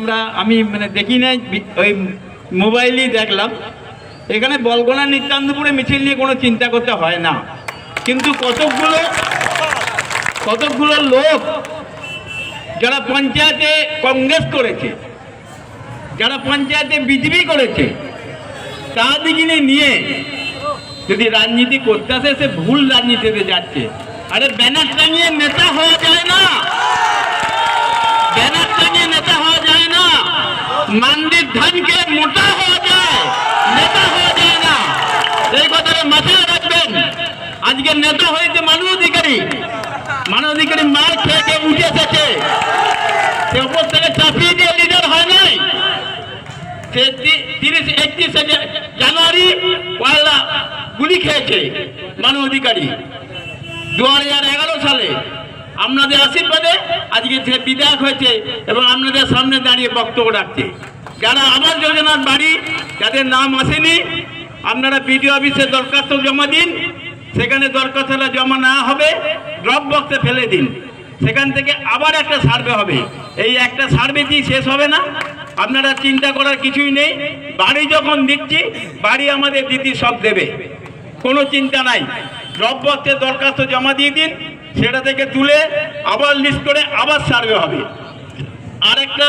আমরা, আমি মানে দেখি নাই ওই মোবাইলই দেখলাম। এখানে বলগোনা নিত্যান্তপুরে মিছিল নিয়ে কোনো চিন্তা করতে হয় না। কিন্তু কতকগুলো কতকগুলো লোক যারা পঞ্চায়েতে কংগ্রেস করেছে, যারা পঞ্চায়েতে বিজেপি করেছে তাদেরকে নিয়ে যদি রাজনীতি করতে আসে, সে ভুল রাজনীতিতে যাচ্ছে। আরে ব্যানার টাঙিয়ে নেতা হওয়া যায় না। মান্দির ধানকে মোটা হওয়া যায় নেতা হওয়া যায় না এই কথাটা মাথায় রাখবেন আজকে নেতা হয়েছে মানব অধিকারী মানব অধিকারী মার খেয়ে উঠে এসেছে সে উপর থেকে চাপিয়ে দিয়ে লিডার হয় নাই সে তিরিশ একত্রিশে জানুয়ারি পয়লা গুলি খেয়েছে মানব অধিকারী দু হাজার এগারো সালে আপনাদের আশীর্বাদে আজকে সে বিধায়ক হয়েছে এবং আপনাদের সামনে দাঁড়িয়ে বক্তব্য রাখছে। যারা আবাস যোজনার বাড়ি, যাদের নাম আসেনি, আপনারা বিডিও অফিসে দরখাস্ত জমা দিন। সেখানে দরখাস্তটা জমা না হবে ড্রপ বক্সে ফেলে দিন। সেখান থেকে আবার একটা সার্ভে হবে। এই একটা সার্ভে দিয়ে শেষ হবে না। আপনারা চিন্তা করার কিছুই নেই। বাড়ি যখন দিচ্ছি, বাড়ি আমাদের দিদি সব দেবে। কোনো চিন্তা নাই। ড্রপ বক্সে দরখাস্ত জমা দিয়ে দিন। সেটা থেকে তুলে আবার লিস্ট করে আবার সার্ভে হবে। আরেকটা